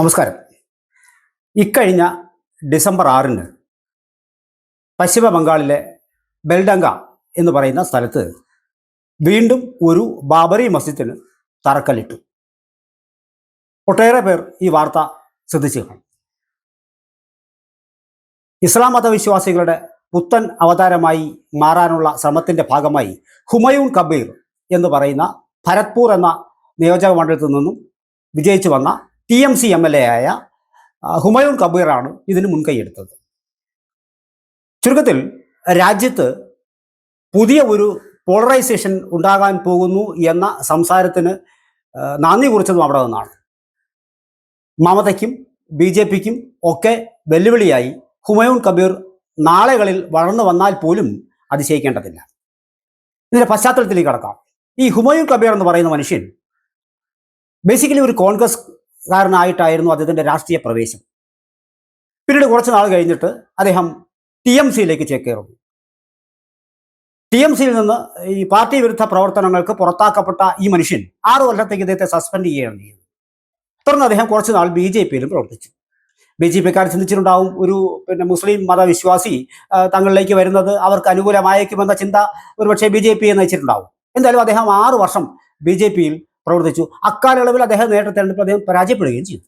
നമസ്കാരം. ഇക്കഴിഞ്ഞ ഡിസംബർ ആറിന് പശ്ചിമ ബംഗാളിലെ ബെൽഡങ്ക എന്ന് പറയുന്ന സ്ഥലത്ത് വീണ്ടും ഒരു ബാബറി മസ്ജിദിന് തറക്കല്ലിട്ടു. ഒട്ടേറെ പേർ ഈ വാർത്ത ശ്രദ്ധിച്ചു കാണും ഇസ്ലാം മതവിശ്വാസികളുടെ പുത്തൻ അവതാരമായി മാറാനുള്ള ശ്രമത്തിന്റെ ഭാഗമായി ഹുമയൂൺ കബീർ എന്ന് പറയുന്ന ഭരത്പൂർ എന്ന നിയോജക മണ്ഡലത്തിൽ നിന്നും വിജയിച്ചു വന്ന T M C M L A ആയ ഹുമയൂൺ കബീറാണ് ഇതിന് മുൻകൈയെടുത്തത് ചുരുക്കത്തിൽ രാജ്യത്ത് പുതിയ ഒരു പോളറൈസേഷൻ ഉണ്ടാകാൻ പോകുന്നു എന്ന സംസാരത്തിന് നന്ദി കുറിച്ചതും അവിടെ നിന്നാണ്. മമതയ്ക്കും ബി ജെ പിക്കും ഒക്കെ വെല്ലുവിളിയായി ഹുമയൂൺ കബീർ നാളെകളിൽ വളർന്നു വന്നാൽ പോലും അതിശയിക്കേണ്ടതില്ല. ഇതിന്റെ പശ്ചാത്തലത്തിലേക്ക് കടക്കാം. ഈ ഹുമയൂൺ കബീർ എന്ന് പറയുന്ന മനുഷ്യൻ ബേസിക്കലി ഒരു കോൺഗ്രസ് കാരനായിട്ടായിരുന്നു അദ്ദേഹത്തിന്റെ രാഷ്ട്രീയ പ്രവേശം പിന്നീട് കുറച്ച് നാൾ കഴിഞ്ഞിട്ട് അദ്ദേഹം ടി എം സിയിലേക്ക് ചേക്കേറുന്നു. ടി എം സിയിൽ നിന്ന് ഈ പാർട്ടി വിരുദ്ധ പ്രവർത്തനങ്ങൾക്ക് പുറത്താക്കപ്പെട്ട ഈ മനുഷ്യൻ ആറു കൊല്ലത്തേക്ക് ഇദ്ദേഹത്തെ സസ്പെൻഡ് ചെയ്യുകയാണ് ചെയ്യുന്നത് തുടർന്ന് അദ്ദേഹം കുറച്ച് നാൾ ബി ജെ പിയിലും പ്രവർത്തിച്ചു. ബി ജെ പിക്കാർ ചിന്തിച്ചിട്ടുണ്ടാവും ഒരു പിന്നെ മുസ്ലിം മതവിശ്വാസി തങ്ങളിലേക്ക് വരുന്നത് അവർക്ക് അനുകൂലമായേക്കുമെന്ന ചിന്ത ഒരുപക്ഷെ ബി ജെ പിയെ നയിച്ചിട്ടുണ്ടാവും. എന്തായാലും അദ്ദേഹം ആറു വർഷം ബി ജെ പിയിൽ പ്രവർത്തിച്ചു. അക്കാലയളവിൽ അദ്ദേഹം നേരിട്ട് അദ്ദേഹം പരാജയപ്പെടുകയും ചെയ്തു.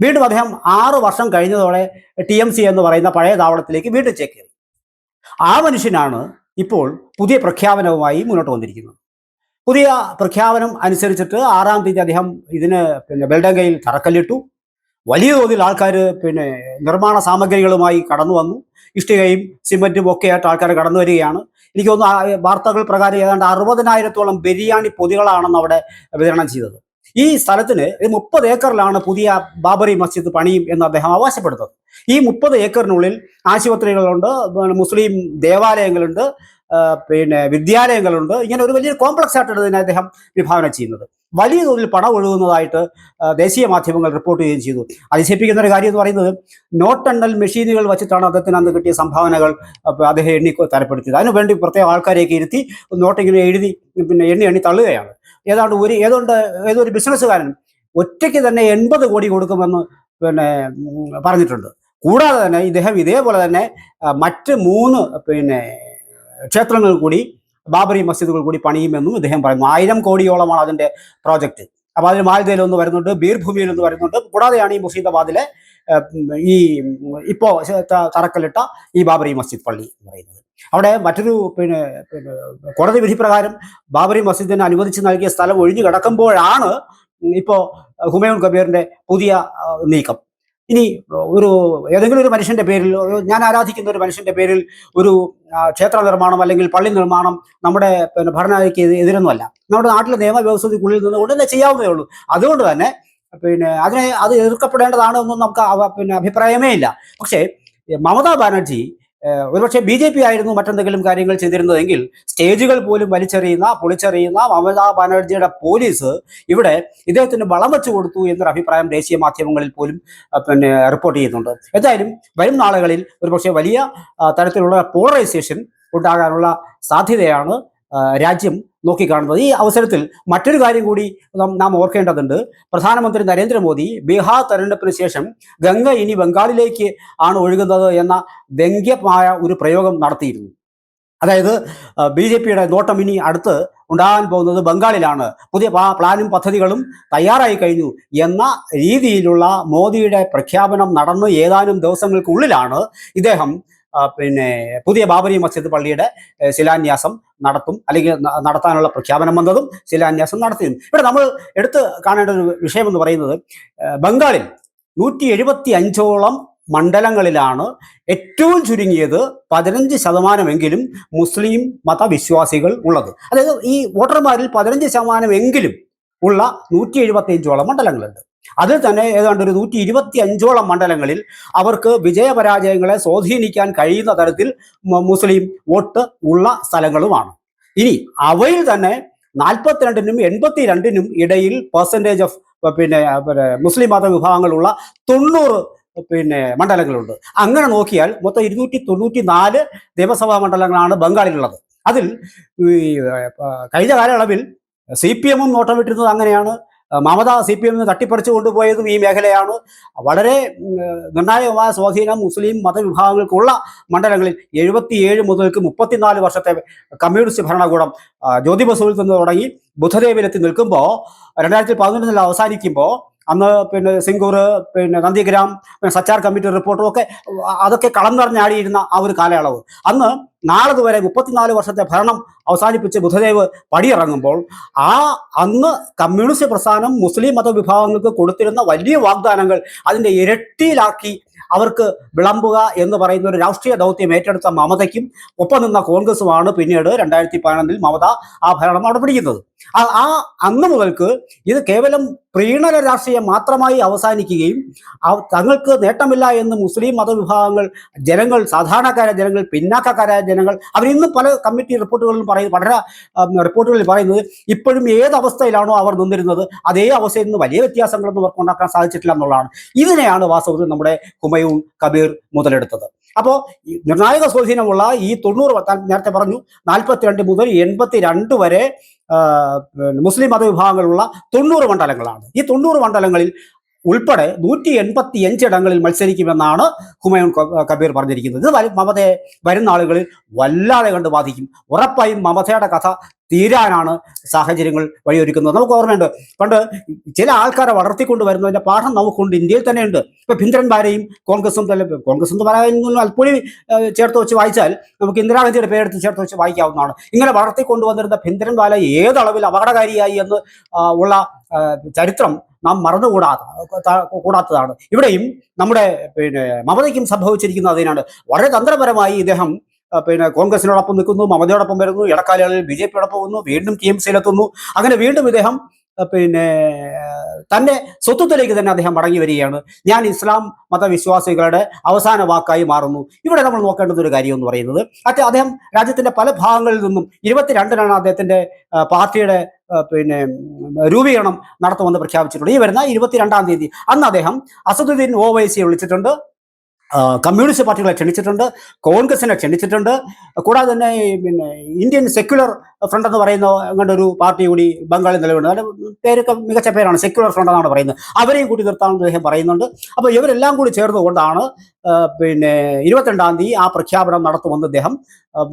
വീണ്ടും അദ്ദേഹം ആറു വർഷം കഴിഞ്ഞതോടെ ടി എം സി എന്ന് പറയുന്ന പഴയ താവളത്തിലേക്ക് വീണ്ടും ചേക്കേറി. ആ മനുഷ്യനാണ് ഇപ്പോൾ പുതിയ പ്രഖ്യാപനവുമായി മുന്നോട്ട് വന്നിരിക്കുന്നത്. പുതിയ പ്രഖ്യാപനം അനുസരിച്ചിട്ട് ആറാം തീയതി അദ്ദേഹം ഇതിന് പിന്നെ ബെൽഡങ്കയിൽ തറക്കല്ലിട്ടു. വലിയ തോതിൽ ആൾക്കാർ പിന്നെ നിർമ്മാണ സാമഗ്രികളുമായി കടന്നു വന്നു ഇഷ്ടികയും സിമന്റും ഒക്കെ ആയിട്ട് ആൾക്കാർ കടന്നു വരികയാണ് എനിക്ക് തോന്നുന്നു വാർത്തകൾ പ്രകാരം ഏതാണ്ട് അറുപതിനായിരത്തോളം ബിരിയാണി പൊതികളാണെന്ന് അവിടെ വിതരണം ചെയ്തത്. ഈ സ്ഥലത്തിന് മുപ്പത് ഏക്കറിലാണ് പുതിയ ബാബറി മസ്ജിദ് പണിയും എന്ന് അദ്ദേഹം അവകാശപ്പെടുന്നത്. ഈ മുപ്പത് ഏക്കറിനുള്ളിൽ ആശുപത്രികളുണ്ട് മുസ്ലിം ദേവാലയങ്ങളുണ്ട് പിന്നെ വിദ്യാലയങ്ങളുണ്ട്. ഇങ്ങനെ ഒരു വലിയ കോംപ്ലക്സ് ആയിട്ടാണ് ഇതിനെ അദ്ദേഹം വിഭാവന ചെയ്യുന്നത്. വലിയ തോതിൽ പണം ഒഴുകുന്നതായിട്ട് ദേശീയ മാധ്യമങ്ങൾ റിപ്പോർട്ട് ചെയ്യുകയും ചെയ്തു. അതിശയിപ്പിക്കുന്ന ഒരു കാര്യം എന്ന് പറയുന്നത് നോട്ടെണ്ണൽ മെഷീനുകൾ വെച്ചിട്ടാണ് അദ്ദേഹത്തിന് അന്ന് കിട്ടിയ സംഭാവനകൾ അദ്ദേഹം എണ്ണി തരപ്പെടുത്തിയത്. അതിനു വേണ്ടി പ്രത്യേക ആൾക്കാരെയൊക്കെ ഇരുത്തി നോട്ടിങ്ങനെ എഴുതി പിന്നെ എണ്ണി എണ്ണി തള്ളുകയാണ്. ഏതാണ്ട് ഒരു ഏതുകൊണ്ട് ഏതൊരു ബിസിനസ്സുകാരൻ ഒറ്റയ്ക്ക് തന്നെ എൺപത് കോടി കൊടുക്കുമെന്ന് പിന്നെ പറഞ്ഞിട്ടുണ്ട്. കൂടാതെ തന്നെ ഇദ്ദേഹം ഇതേപോലെ തന്നെ മറ്റ് മൂന്ന് പിന്നെ ക്ഷേത്രങ്ങൾ കൂടി ബാബറി മസ്ജിദുകൾ കൂടി പണിയുമെന്നും അദ്ദേഹം പറയുന്നു. ആയിരം കോടിയോളമാണ് അതിന്റെ പ്രോജക്റ്റ്. അപ്പോൾ അതിൽ മാൽദയിൽ ഒന്ന് വരുന്നുണ്ട് ബീർഭൂമിയിൽ ഒന്ന് വരുന്നുണ്ട്. കൂടാതെയാണ് ഈ മുസീദാബാദിലെ ഈ ഇപ്പോ തറക്കല്ലിട്ട ഈ ബാബറി മസ്ജിദ് പള്ളി എന്ന് പറയുന്നത്. അവിടെ മറ്റൊരു പിന്നെ പിന്നെ കോടതി വിധി പ്രകാരം ബാബറി മസ്ജിദിന് അനുവദിച്ച് നൽകിയ സ്ഥലം ഒഴിഞ്ഞു കിടക്കുമ്പോഴാണ് ഇപ്പോൾ ഹുമയൂൺ കബീറിന്റെ പുതിയ നീക്കം. ഇനി ഒരു ഏതെങ്കിലും ഒരു മനുഷ്യന്റെ പേരിൽ ഞാൻ ആരാധിക്കുന്ന ഒരു മനുഷ്യന്റെ പേരിൽ ഒരു ക്ഷേത്ര നിർമ്മാണം അല്ലെങ്കിൽ പള്ളി നിർമ്മാണം നമ്മുടെ പിന്നെ ഭരണഘടനയ്ക്ക് എതി- എതിരൊന്നുമല്ല. നമ്മുടെ നാട്ടിലെ നിയമവ്യവസ്ഥയ്ക്കുള്ളിൽ നിന്ന് ഉടനെ ചെയ്യാവുന്നേ ഉള്ളൂ. അതുകൊണ്ട് തന്നെ പിന്നെ അതിനെ അത് എതിർക്കപ്പെടേണ്ടതാണ് എന്നും നമുക്ക് പിന്നെ അഭിപ്രായമേ ഇല്ല. പക്ഷേ മമതാ ബാനർജി ഒരുപക്ഷെ ബി ജെ പി ആയിരുന്നു മറ്റെന്തെങ്കിലും കാര്യങ്ങൾ ചെയ്തിരുന്നതെങ്കിൽ സ്റ്റേജുകൾ പോലും വലിച്ചെറിയുന്ന പൊളിച്ചെറിയുന്ന മമതാ ബാനർജിയുടെ പോലീസ് ഇവിടെ ഇദ്ദേഹത്തിന് വളം വെച്ചു കൊടുത്തു എന്നൊരു അഭിപ്രായം ദേശീയ മാധ്യമങ്ങളിൽ പോലും പിന്നെ റിപ്പോർട്ട് ചെയ്യുന്നുണ്ട്. എന്തായാലും വരും നാളുകളിൽ ഒരുപക്ഷെ വലിയ തരത്തിലുള്ള പോളറൈസേഷൻ ഉണ്ടാകാനുള്ള സാധ്യതയാണ് രാജ്യം നോക്കിക്കാണുന്നത്. ഈ അവസരത്തിൽ മറ്റൊരു കാര്യം കൂടി നാം ഓർക്കേണ്ടതുണ്ട്. പ്രധാനമന്ത്രി നരേന്ദ്രമോദി ബീഹാർ തെരഞ്ഞെടുപ്പിന് ശേഷം ഗംഗ ഇനി ബംഗാളിലേക്ക് ആണ് ഒഴുകുന്നത് എന്ന വ്യംഗ്യമായ ഒരു പ്രയോഗം നടത്തിയിരുന്നു. അതായത് ബി ജെ പിയുടെ നോട്ടം ഇനി അടുത്ത് ഉണ്ടാകാൻ പോകുന്നത് ബംഗാളിലാണ്. പുതിയ പ്ലാ- പ്ലാനും പദ്ധതികളും തയ്യാറായി കഴിഞ്ഞു എന്ന രീതിയിലുള്ള മോദിയുടെ പ്രഖ്യാപനം നടന്ന് ഏതാനും ദിവസങ്ങൾക്കുള്ളിലാണ് ഇദ്ദേഹം പിന്നെ പുതിയ ബാബരി മസ്ജിദ് പള്ളിയുടെ ശിലാന്യാസം നടത്തും അല്ലെങ്കിൽ നടത്താനുള്ള പ്രഖ്യാപനം വന്നതും ശിലാന്യാസം നടത്തിയും. ഇവിടെ നമ്മൾ എടുത്ത് കാണേണ്ട ഒരു വിഷയം എന്ന് പറയുന്നത് ബംഗാളിൽ നൂറ്റി എഴുപത്തി അഞ്ചോളം മണ്ഡലങ്ങളിലാണ് ഏറ്റവും ചുരുങ്ങിയത് പതിനഞ്ച് ശതമാനമെങ്കിലും മുസ്ലിം മതവിശ്വാസികൾ ഉള്ളത്. അതായത് ഈ വോട്ടർമാരിൽ പതിനഞ്ച് ശതമാനമെങ്കിലും ഉള്ള നൂറ്റി എഴുപത്തി അഞ്ചോളം മണ്ഡലങ്ങളുണ്ട്. അതിൽ തന്നെ ഏതാണ്ട് ഒരു നൂറ്റി ഇരുപത്തി അഞ്ചോളം മണ്ഡലങ്ങളിൽ അവർക്ക് വിജയപരാജയങ്ങളെ സ്വാധീനിക്കാൻ കഴിയുന്ന തരത്തിൽ മുസ്ലിം വോട്ട് ഉള്ള സ്ഥലങ്ങളുമാണ്. ഇനി അവയിൽ തന്നെ നാൽപ്പത്തിരണ്ടിനും എൺപത്തി രണ്ടിനും ഇടയിൽ പെർസെന്റേജ് ഓഫ് പിന്നെ മുസ്ലിം മത വിഭാഗങ്ങളുള്ള തൊണ്ണൂറ് പിന്നെ മണ്ഡലങ്ങളുണ്ട്. അങ്ങനെ നോക്കിയാൽ മൊത്തം ഇരുന്നൂറ്റി തൊണ്ണൂറ്റി നാല് നിയമസഭാ മണ്ഡലങ്ങളാണ് ബംഗാളിലുള്ളത്. അതിൽ കഴിഞ്ഞ കാലയളവിൽ സി പി എമ്മും നോട്ടം വിട്ടിരുന്നത് അങ്ങനെയാണ്. മമത സി പി എമ്മിന് തട്ടിപ്പറിച്ചു കൊണ്ടുപോയതും ഈ മേഖലയാണ്. വളരെ നിർണായകമായ സ്വാധീനം മുസ്ലിം മതവിഭാഗങ്ങൾക്കുള്ള മണ്ഡലങ്ങളിൽ എഴുപത്തിയേഴ് മുതൽക്ക് മുപ്പത്തിനാല് വർഷത്തെ കമ്മ്യൂണിസ്റ്റ് ഭരണകൂടം ജ്യോതിബസുവിൽ ജ്യോതി ബസുവിൽ നിന്ന് തുടങ്ങി ബുദ്ധദേവിലെത്തി നിൽക്കുമ്പോൾ രണ്ടായിരത്തി പതിനൊന്നിൽ അവസാനിക്കുമ്പോൾ അന്ന് പിന്നെ സിംഗൂർ പിന്നെ നന്ദിഗ്രാം സച്ചാർ കമ്മിറ്റി റിപ്പോർട്ടും ഒക്കെ അതൊക്കെ കളം നിറഞ്ഞാടിയിരുന്ന ആ ഒരു കാലയളവ്. അന്ന് നാളത് വരെ മുപ്പത്തിനാല് വർഷത്തെ ഭരണം അവസാനിപ്പിച്ച് ബുധദേവ് പടിയിറങ്ങുമ്പോൾ ആ അന്ന് കമ്മ്യൂണിസ്റ്റ് പ്രസ്ഥാനം മുസ്ലിം മതവിഭാഗങ്ങൾക്ക് കൊടുത്തിരുന്ന വലിയ വാഗ്ദാനങ്ങൾ അതിന്റെ ഇരട്ടിയിലാക്കി അവർക്ക് വിളമ്പുക എന്ന് പറയുന്ന ഒരു രാഷ്ട്രീയ ദൗത്യം ഏറ്റെടുത്ത മമതയ്ക്കും ഒപ്പം നിന്ന കോൺഗ്രസുമാണ് പിന്നീട് രണ്ടായിരത്തി പതിനൊന്നിൽ മമത ആ ഭരണം അവിടെ പിടിക്കുന്നത് ആ അന്ന് മുതൽക്ക് ഇത് കേവലം പ്രീണന രാഷ്ട്രീയം മാത്രമായി അവസാനിക്കുകയും തങ്ങൾക്ക് നേട്ടമില്ല എന്ന് മുസ്ലിം മതവിഭാഗങ്ങൾ ജനങ്ങൾ സാധാരണക്കാരായ ജനങ്ങൾ പിന്നാക്കക്കാരായ ജനങ്ങൾ അവരിന്നും പല കമ്മിറ്റി റിപ്പോർട്ടുകളിലും പറയുന്നത് പഠന റിപ്പോർട്ടുകളിൽ പറയുന്നത് ഇപ്പോഴും ഏത് അവസ്ഥയിലാണോ അവർ നിന്നിരുന്നത് അതേ അവസ്ഥയിൽ നിന്ന് വലിയ വ്യത്യാസങ്ങളൊന്നും അവർക്ക് ഉണ്ടാക്കാൻ സാധിച്ചിട്ടില്ല എന്നുള്ളതാണ്. ഇതിനെയാണ് വാസ്തവത്തിൽ നമ്മുടെ കുമയും കബീർ മുതലെടുത്തത്. അപ്പോൾ നിർണായക സ്വാധീനമുള്ള ഈ തൊണ്ണൂറ് നേരത്തെ പറഞ്ഞു നാൽപ്പത്തിരണ്ട് മുതൽ എൺപത്തി രണ്ട് വരെ മുസ്ലിം മതവിഭാഗങ്ങളുള്ള തൊണ്ണൂറ് മണ്ഡലങ്ങളാണ്. ഈ തൊണ്ണൂറ് മണ്ഡലങ്ങളിൽ ഉൾപ്പെടെ നൂറ്റി എൺപത്തി അഞ്ചിടങ്ങളിൽ മത്സരിക്കുമെന്നാണ് ഹുമയൂൺ കബീർ പറഞ്ഞിരിക്കുന്നത്. ഇത് മമതയെ വരുന്ന ആളുകളിൽ വല്ലാതെ കണ്ട് ബാധിക്കും. ഉറപ്പായും മമതയുടെ കഥ തീരാനാണ് സാഹചര്യങ്ങൾ വഴിയൊരുക്കുന്നത്. നമുക്ക് ഓർമ്മയുണ്ട്. പണ്ട് ചില ആൾക്കാരെ വളർത്തിക്കൊണ്ട് വരുന്നതിന്റെ പാഠം നമുക്കുണ്ട്. ഇന്ത്യയിൽ തന്നെയുണ്ട്. ഇപ്പൊ ഭിന്ദ്രന്മാരെയും കോൺഗ്രസും തന്നെ കോൺഗ്രസ് അൽപ്പൊഴി ഏഹ്, ചേർത്ത് വെച്ച് വായിച്ചാൽ നമുക്ക് ഇന്ദിരാഗാന്ധിയുടെ പേരെടുത്ത് ചേർത്ത് വെച്ച് വായിക്കാവുന്നതാണ്. ഇങ്ങനെ വളർത്തിക്കൊണ്ടുവന്നിരുന്ന ഭിന്ദ്രൻവാല ഏതളവിൽ അപകടകാരിയായി എന്ന് ഉള്ള ചരിത്രം നാം മറന്നുകൂടാത്ത കൂടാത്തതാണ്. ഇവിടെയും നമ്മുടെ പിന്നെ മമതയ്ക്കും സംഭവിച്ചിരിക്കുന്നത് അതിനാണ്. വളരെ തന്ത്രപരമായി ഇദ്ദേഹം പിന്നെ കോൺഗ്രസിനോടൊപ്പം നിൽക്കുന്നു മമതയോടൊപ്പം വരുന്നു ഇടക്കാലങ്ങളിൽ ബി ജെ പിയോടൊപ്പം വന്നു വീണ്ടും ടി എം സിയിലെത്തുന്നു. അങ്ങനെ വീണ്ടും ഇദ്ദേഹം പിന്നെ തന്റെ സ്വത്വത്തിലേക്ക് തന്നെ അദ്ദേഹം മടങ്ങി വരികയാണ്. ഞാൻ ഇസ്ലാം മതവിശ്വാസികളുടെ അവസാന വാക്കായി മാറുന്നു. ഇവിടെ നമ്മൾ നോക്കേണ്ടത് ഒരു കാര്യം എന്ന് പറയുന്നത് അത് അദ്ദേഹം രാജ്യത്തിന്റെ പല ഭാഗങ്ങളിൽ നിന്നും ഇരുപത്തിരണ്ടിനാണ് അദ്ദേഹത്തിന്റെ പാർട്ടിയുടെ പിന്നെ രൂപീകരണം നടത്തുമെന്ന് പ്രഖ്യാപിച്ചിട്ടുണ്ട്. ഈ വരുന്ന ഇരുപത്തിരണ്ടാം തീയതി അന്ന് അദ്ദേഹം അസദുദ്ദീൻ ഓവൈസിയെ വിളിച്ചിട്ടുണ്ട്. കമ്മ്യൂണിസ്റ്റ് പാർട്ടികളെ ക്ഷണിച്ചിട്ടുണ്ട് കോൺഗ്രസിനെ ക്ഷണിച്ചിട്ടുണ്ട് കൂടാതെ തന്നെ പിന്നെ ഇന്ത്യൻ സെക്യുലർ ഫ്രണ്ട് എന്ന് പറയുന്ന അങ്ങനൊരു പാർട്ടി കൂടി ബംഗാളിൽ നിലവിലുണ്ട്. അതിന്റെ പേരൊക്കെ മികച്ച പേരാണ് സെക്യുലർ ഫ്രണ്ട് എന്നാണ് പറയുന്നത്. അവരെയും കൂടി നിർത്താമെന്ന് അദ്ദേഹം പറയുന്നുണ്ട്. അപ്പോൾ ഇവരെല്ലാം കൂടി ചേർന്നുകൊണ്ടാണ് പിന്നെ ഇരുപത്തിരണ്ടാം തീയതി ആ പ്രഖ്യാപനം നടത്തുമെന്ന് അദ്ദേഹം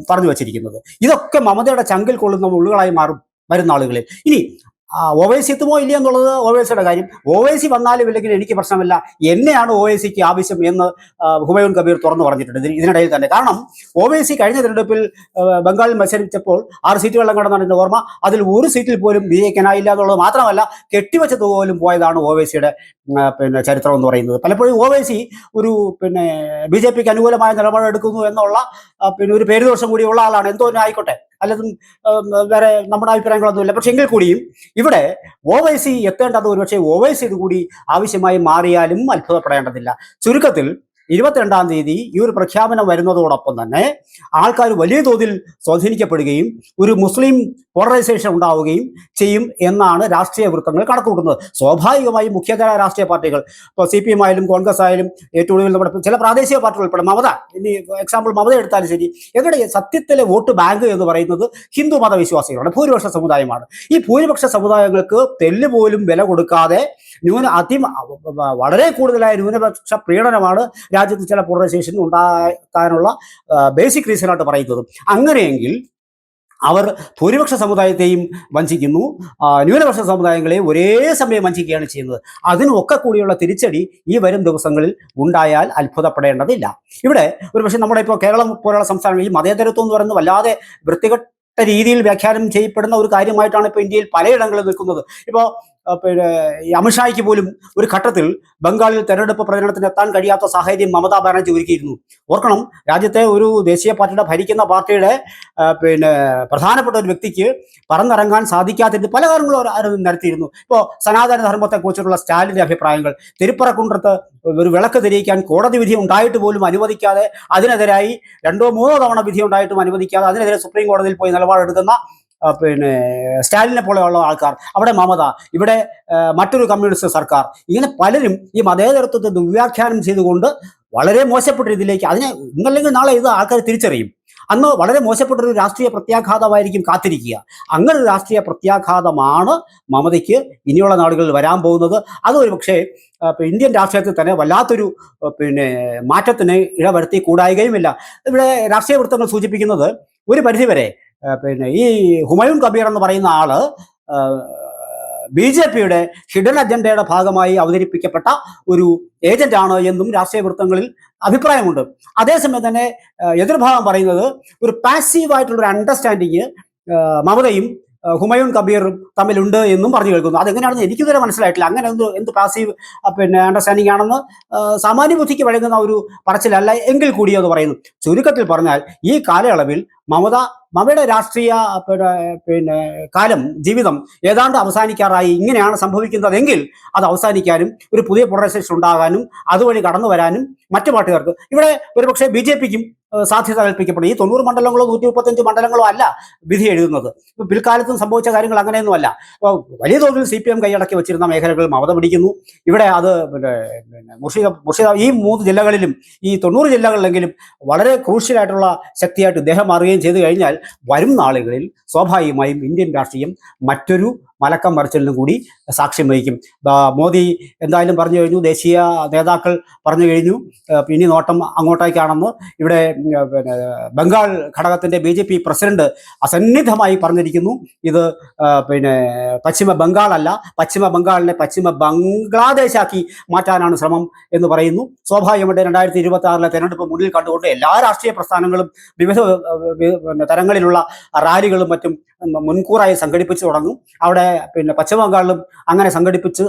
പറഞ്ഞു വച്ചിരിക്കുന്നത്. ഇതൊക്കെ മമതയുടെ ചങ്കിൽ കൊള്ളുന്ന ഉള്ളുകളായി മാറും വരുന്ന ആളുകളിൽ ഇനി ഒ വൈ സി എത്തുമോ ഇല്ലയോ എന്നുള്ളത് ഒ വൈ സിയുടെ കാര്യം. ഒ വൈ സി വന്നാലും ഇല്ലെങ്കിൽ എനിക്ക് പ്രശ്നമില്ല. എന്നെയാണ് ഒ വൈ സിക്ക് ആവശ്യം എന്ന് ഹുമയൂൺ കബീർ തുറന്നു പറഞ്ഞിട്ടുണ്ട്. ഇതിനിടയിൽ തന്നെ. കാരണം ഒ വൈ കഴിഞ്ഞ തിരഞ്ഞെടുപ്പിൽ ബംഗാളിൽ മത്സരിച്ചപ്പോൾ ആറ് സീറ്റുകളെല്ലാം കടന്നാണ് ഓർമ്മ. അതിൽ ഒരു സീറ്റിൽ പോലും വിജയിക്കാനായില്ല എന്നുള്ളത് മാത്രമല്ല കെട്ടിവെച്ച തുക പോലും പോയതാണ് ഒ വൈ സിയുടെ പിന്നെ ചരിത്രം എന്ന് പറയുന്നത്. പലപ്പോഴും ഒ വൈ സി ഒരു പിന്നെ ബി ജെ പിക്ക് അനുകൂലമായ നിലപാടെടുക്കുന്നു എന്നുള്ള പിന്നെ ഒരു പേരുദോഷം കൂടിയുള്ള ആളാണ്. എന്തോ ആയിക്കോട്ടെ. അല്ലതും വേറെ നമ്മുടെ അഭിപ്രായങ്ങളൊന്നുമില്ല. പക്ഷെ എങ്കിൽ കൂടിയും ഇവിടെ ഒ വൈ സി എത്തേണ്ടത് ഒരുപക്ഷെ സി കൂടി ആവശ്യമായി മാറിയാലും അത്ഭുതപ്പെടേണ്ടതില്ല. ചുരുക്കത്തിൽ ഇരുപത്തിരണ്ടാം തീയതി ഈ ഒരു പ്രഖ്യാപനം വരുന്നതോടൊപ്പം തന്നെ ആൾക്കാർ വലിയ തോതിൽ സ്വാധീനിക്കപ്പെടുകയും ഒരു മുസ്ലിം പോളറൈസേഷൻ ഉണ്ടാവുകയും ചെയ്യും എന്നാണ് രാഷ്ട്രീയ വൃത്തങ്ങൾ കണക്കുകൂട്ടുന്നത്. സ്വാഭാവികമായും മുഖ്യധാര രാഷ്ട്രീയ പാർട്ടികൾ ഇപ്പോൾ സി പി എം ആയാലും കോൺഗ്രസ് ആയാലും ഏറ്റവും ഒടുവിൽ നമ്മുടെ ചില പ്രാദേശിക പാർട്ടികൾ ഉൾപ്പെടെ മമത ഇനി എക്സാമ്പിൾ മമത എടുത്താലും ശരി എവിടെ സത്യത്തിലെ വോട്ട് ബാങ്ക് എന്ന് പറയുന്നത് ഹിന്ദു മതവിശ്വാസികളാണ് ഭൂരിപക്ഷ സമുദായമാണ്. ഈ ഭൂരിപക്ഷ സമുദായങ്ങൾക്ക് തെല്ല് പോലും വില കൊടുക്കാതെ ന്യൂന അതി വളരെ കൂടുതലായ ന്യൂനപക്ഷ പ്രീണനമാണ് രാജ്യത്ത് ചില പോളറൈസേഷൻ ഉണ്ടാക്കാനുള്ള ബേസിക് റീസണായിട്ട് പറയുന്നത്. അങ്ങനെയെങ്കിൽ അവർ ഭൂരിപക്ഷ സമുദായത്തെയും വഞ്ചിക്കുന്നു. ന്യൂനപക്ഷ സമുദായങ്ങളെയും ഒരേ സമയം വഞ്ചിക്കുകയാണ് ചെയ്യുന്നത്. അതിനൊക്കെ കൂടിയുള്ള തിരിച്ചടി ഈ വരും ദിവസങ്ങളിൽ ഉണ്ടായാൽ അത്ഭുതപ്പെടേണ്ടതില്ല. ഇവിടെ ഒരു പക്ഷേ നമ്മുടെ ഇപ്പോൾ കേരളം പോലുള്ള സംസ്ഥാനങ്ങൾ ഈ മതേതരത്വം എന്ന് പറയുന്നത് വല്ലാതെ വൃത്തികെട്ട രീതിയിൽ വ്യാഖ്യാനം ചെയ്യപ്പെടുന്ന ഒരു കാര്യമായിട്ടാണ് ഇപ്പോൾ ഇന്ത്യയിൽ പലയിടങ്ങളിൽ നിൽക്കുന്നത്. ഇപ്പോൾ പിന്നെ അമിത്ഷായ്ക്ക് പോലും ഒരു ഘട്ടത്തിൽ ബംഗാളിൽ തെരഞ്ഞെടുപ്പ് പ്രചരണത്തിന് എത്താൻ കഴിയാത്ത സാഹചര്യം മമതാ ബാനർജി ഒരുക്കിയിരുന്നു. ഓർക്കണം രാജ്യത്തെ ഒരു ദേശീയ പാർട്ടിയുടെ ഭരിക്കുന്ന പാർട്ടിയുടെ പിന്നെ പ്രധാനപ്പെട്ട ഒരു വ്യക്തിക്ക് പറന്നിറങ്ങാൻ സാധിക്കാത്തിരുന്നു പല കാര്യങ്ങളും നിരത്തിയിരുന്നു. ഇപ്പോൾ സനാതന ധർമ്മത്തെക്കുറിച്ചുള്ള സ്റ്റാലിന്റെ അഭിപ്രായങ്ങൾ തിരുപ്പറക്കുണ്ടത്ത് ഒരു വിളക്ക് തെളിയിക്കാൻ കോടതി വിധി ഉണ്ടായിട്ട് പോലും അനുവദിക്കാതെ അതിനെതിരായി രണ്ടോ മൂന്നോ തവണ വിധി ഉണ്ടായിട്ടും അനുവദിക്കാതെ അതിനെതിരെ സുപ്രീം കോടതിയിൽ പോയി നിലപാടെടുക്കുന്ന പിന്നെ സ്റ്റാലിനെ പോലെയുള്ള ആൾക്കാർ. അവിടെ മമത ഇവിടെ മറ്റൊരു കമ്മ്യൂണിസ്റ്റ് സർക്കാർ. ഇങ്ങനെ പലരും ഈ മതേതരത്വത്തെ ദുർവ്യാഖ്യാനം ചെയ്തുകൊണ്ട് വളരെ മോശപ്പെട്ട രീതിയിലേക്ക് അതിനെ ഇന്നല്ലെങ്കിൽ നാളെ ഇത് ആൾക്കാർ തിരിച്ചറിയും. അന്ന് വളരെ മോശപ്പെട്ട ഒരു രാഷ്ട്രീയ പ്രത്യാഘാതമായിരിക്കും കാത്തിരിക്കുക. അങ്ങനെ ഒരു രാഷ്ട്രീയ പ്രത്യാഘാതമാണ് മമതയ്ക്ക് ഇനിയുള്ള നാടുകളിൽ വരാൻ പോകുന്നത്. അത് ഒരു പക്ഷേ ഇന്ത്യൻ രാഷ്ട്രീയത്തിൽ തന്നെ വല്ലാത്തൊരു പിന്നെ മാറ്റത്തിന് ഇടവരുത്തി കൂടായികയുമില്ല. ഇവിടെ രാഷ്ട്രീയ വൃത്തങ്ങൾ സൂചിപ്പിക്കുന്നത് ഒരു പരിധിവരെ പിന്നെ ഈ ഹുമയൂൺ കബീർ എന്ന് പറയുന്ന ആൾ ബി ജെ പിയുടെ ഹിഡൻ അജണ്ടയുടെ ഭാഗമായി അവതരിപ്പിക്കപ്പെട്ട ഒരു ഏജന്റ് ആണ് എന്നും രാഷ്ട്രീയ വൃത്തങ്ങളിൽ അഭിപ്രായമുണ്ട്. അതേസമയം തന്നെ എതിർഭാഗം പറയുന്നത് ഒരു പാസീവായിട്ടുള്ള ഒരു അണ്ടർസ്റ്റാൻഡിങ് മമതയും ഹുമയൂൺ കബീറും തമ്മിലുണ്ട് എന്നും പറഞ്ഞു കേൾക്കുന്നു. അതെങ്ങനെയാണെന്ന് എനിക്കിതുവരെ മനസ്സിലായിട്ടില്ല. അങ്ങനെ എന്ത് എന്ത് പാസീവ് പിന്നെ അണ്ടർസ്റ്റാൻഡിംഗ് ആണെന്ന് സാമാന്യ ബുദ്ധിക്ക് വഴങ്ങുന്ന ഒരു പറച്ചിലല്ല എങ്കിൽ കൂടി എന്ന് പറയുന്നു. ചുരുക്കത്തിൽ പറഞ്ഞാൽ ഈ കാലയളവിൽ മമത മമയുടെ രാഷ്ട്രീയ പിന്നെ പിന്നെ കാലം ജീവിതം ഏതാണ്ട് അവസാനിക്കാറായി. ഇങ്ങനെയാണ് സംഭവിക്കുന്നതെങ്കിൽ അത് അവസാനിക്കാനും ഒരു പുതിയ പോളറൈസേഷൻ ഉണ്ടാകാനും അതുവഴി കടന്നു വരാനും മറ്റു പാർട്ടിക്കാർക്ക് ഇവിടെ ഒരുപക്ഷെ ബി ജെ പിക്കും സാധ്യത കൽപ്പിക്കപ്പെടും ഈ തൊണ്ണൂറ് മണ്ഡലങ്ങളോ നൂറ്റി മുപ്പത്തഞ്ച് മണ്ഡലങ്ങളോ അല്ല വിധി എഴുതുന്നത്. പിൽക്കാലത്തും സംഭവിച്ച കാര്യങ്ങൾ അങ്ങനെയൊന്നുമല്ല വലിയ തോതിൽ സി പി എം കൈയടക്കി വെച്ചിരുന്ന മേഖലകൾ മമത പിടിക്കുന്നു. ഇവിടെ അത് പിന്നെ മുർഷിദ മുർഷിദ ഈ മൂന്ന് ജില്ലകളിലും ഈ തൊണ്ണൂറ് ജില്ലകളിലെങ്കിലും വളരെ ക്രൂഷ്യലായിട്ടുള്ള ശക്തിയായിട്ട് ഇദ്ദേഹം മാറുകയും ചെയ്തു കഴിഞ്ഞാൽ വരും നാളുകളിൽ സ്വാഭാവികമായും ഇന്ത്യൻ രാഷ്ട്രീയം മറ്റൊരു മലക്കം മറിച്ചലിനും കൂടി സാക്ഷ്യം വഹിക്കും. മോദി എന്തായാലും പറഞ്ഞു കഴിഞ്ഞു ദേശീയ നേതാക്കൾ പറഞ്ഞു കഴിഞ്ഞു. ഇനി നോട്ടം അങ്ങോട്ടേക്കാണെന്ന് ഇവിടെ പിന്നെ ബംഗാൾ ഘടകത്തിന്റെ ബി ജെ പി പ്രസിഡന്റ് അസന്നിധമായി പറഞ്ഞിരിക്കുന്നു. ഇത് പിന്നെ പശ്ചിമ ബംഗാൾ അല്ല പശ്ചിമ ബംഗാളിനെ പശ്ചിമ ബംഗ്ലാദേശാക്കി മാറ്റാനാണ് ശ്രമം എന്ന് പറയുന്നു. സ്വാഭാവികമായിട്ട് രണ്ടായിരത്തി ഇരുപത്തി ആറിലെ തെരഞ്ഞെടുപ്പ് മുന്നിൽ കണ്ടുകൊണ്ട് എല്ലാ രാഷ്ട്രീയ പ്രസ്ഥാനങ്ങളും വിവിധ തരങ്ങളിലുള്ള റാലികളും മറ്റും മുൻകൂറായി സംഘടിപ്പിച്ചു തുടങ്ങും. അവിടെ പിന്നെ പശ്ചിമബംഗാളിലും അങ്ങനെ സംഘടിപ്പിച്ച്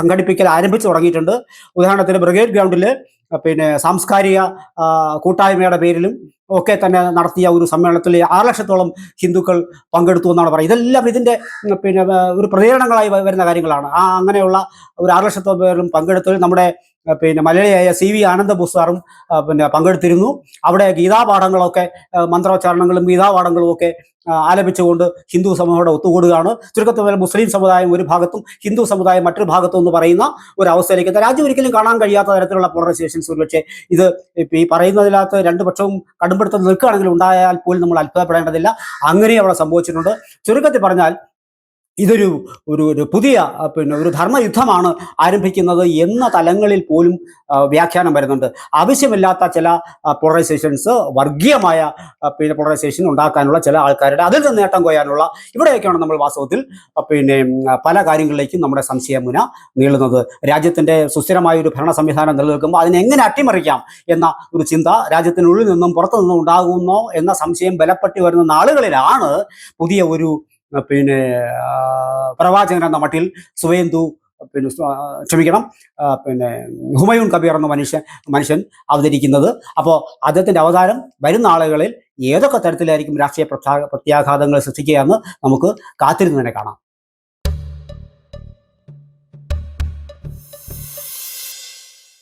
സംഘടിപ്പിക്കൽ ആരംഭിച്ചു തുടങ്ങിയിട്ടുണ്ട്. ഉദാഹരണത്തിന് ബ്രിഗേഡ് ഗ്രൗണ്ടിൽ പിന്നെ സാംസ്കാരിക കൂട്ടായ്മയുടെ പേരിലും ഒക്കെ തന്നെ നടത്തിയ ഒരു സമ്മേളനത്തിൽ ആറ് ലക്ഷത്തോളം ഹിന്ദുക്കൾ പങ്കെടുത്തു എന്നാണ് പറയുന്നത്. ഇതെല്ലാം ഇതിന്റെ പിന്നെ ഒരു പ്രതികരണങ്ങളായി വരുന്ന കാര്യങ്ങളാണ്. ആ അങ്ങനെയുള്ള ഒരു ആറ് ലക്ഷത്തോളം പേരും പങ്കെടുത്തതിൽ നമ്മുടെ പിന്നെ മലയാളിയായ സി വി ആനന്ദ സാറും പിന്നെ പങ്കെടുത്തിരുന്നു. അവിടെ ഗീതാപാഠങ്ങളൊക്കെ മന്ത്രോച്ചാരണങ്ങളും ഗീതാപാഠങ്ങളും ഒക്കെ ആലപിച്ചുകൊണ്ട് ഹിന്ദു സമൂഹത്തോടെ ഒത്തുകൂടുകയാണ്. ചുരുക്കത്തിൽ മുസ്ലിം സമുദായം ഒരു ഭാഗത്തും ഹിന്ദു സമുദായം മറ്റൊരു ഭാഗത്തും എന്ന് പറയുന്ന ഒരു അവസ്ഥയിലേക്ക് രാജ്യം ഒരിക്കലും കാണാൻ കഴിയാത്ത തരത്തിലുള്ള പോളറൈസേഷൻസ് ഒരുപക്ഷെ ഇത് ഈ പറയുന്നതിനകത്ത് രണ്ട് പക്ഷവും കടുംപിടുത്തം നിൽക്കുകയാണെങ്കിൽ ഉണ്ടായാൽ പോലും നമ്മൾ അത്ഭുതപ്പെടേണ്ടതില്ല. അങ്ങനെ അവിടെ സംഭവിച്ചിട്ടുണ്ട്. ചുരുക്കത്തിൽ പറഞ്ഞാൽ ഇതൊരു ഒരു ഒരു പുതിയ പിന്നെ ഒരു ധർമ്മയുദ്ധമാണ് ആരംഭിക്കുന്നത് എന്ന തലങ്ങളിൽ പോലും വ്യാഖ്യാനം വരുന്നുണ്ട്. ആവശ്യമില്ലാത്ത ചില പോളറൈസേഷൻസ് വർഗീയമായ പിന്നെ പോളറൈസേഷൻ ഉണ്ടാക്കാനുള്ള ചില ആൾക്കാരുടെ അതിൽ നിന്ന് നേട്ടം കൊയ്യാനുള്ള ഇവിടെയൊക്കെയാണ് നമ്മൾ വാസ്തവത്തിൽ പിന്നെ പല കാര്യങ്ങളിലേക്കും നമ്മുടെ സംശയമുന നീളുന്നത്. രാജ്യത്തിന്റെ സുസ്ഥിരമായ ഒരു ഭരണ സംവിധാനം നിലനിൽക്കുമ്പോൾ അതിനെ എങ്ങനെ അട്ടിമറിക്കാം എന്ന ഒരു ചിന്ത രാജ്യത്തിനുള്ളിൽ നിന്നും പുറത്തു നിന്നും ഉണ്ടാകുന്നോ എന്ന സംശയം ബലപ്പെട്ടി വരുന്ന നാളുകളിലാണ് പുതിയ ഒരു പിന്നെ പ്രവാചകൻ എന്ന മട്ടിൽ സുവേന്ദു പിന്നെ ക്ഷമിക്കണം പിന്നെ ഹുമയൂൺ കബീർ എന്ന മനുഷ്യൻ മനുഷ്യൻ അവതരിക്കുന്നത്. അപ്പോൾ അദ്ദേഹത്തിന്റെ അവതാരം വരുന്ന ആളുകളിൽ ഏതൊക്കെ തരത്തിലായിരിക്കും രാഷ്ട്രീയ പ്രത്യാഘാതങ്ങൾ സൃഷ്ടിക്കുക എന്ന് നമുക്ക് കാത്തിരുന്ന് തന്നെ കാണാം.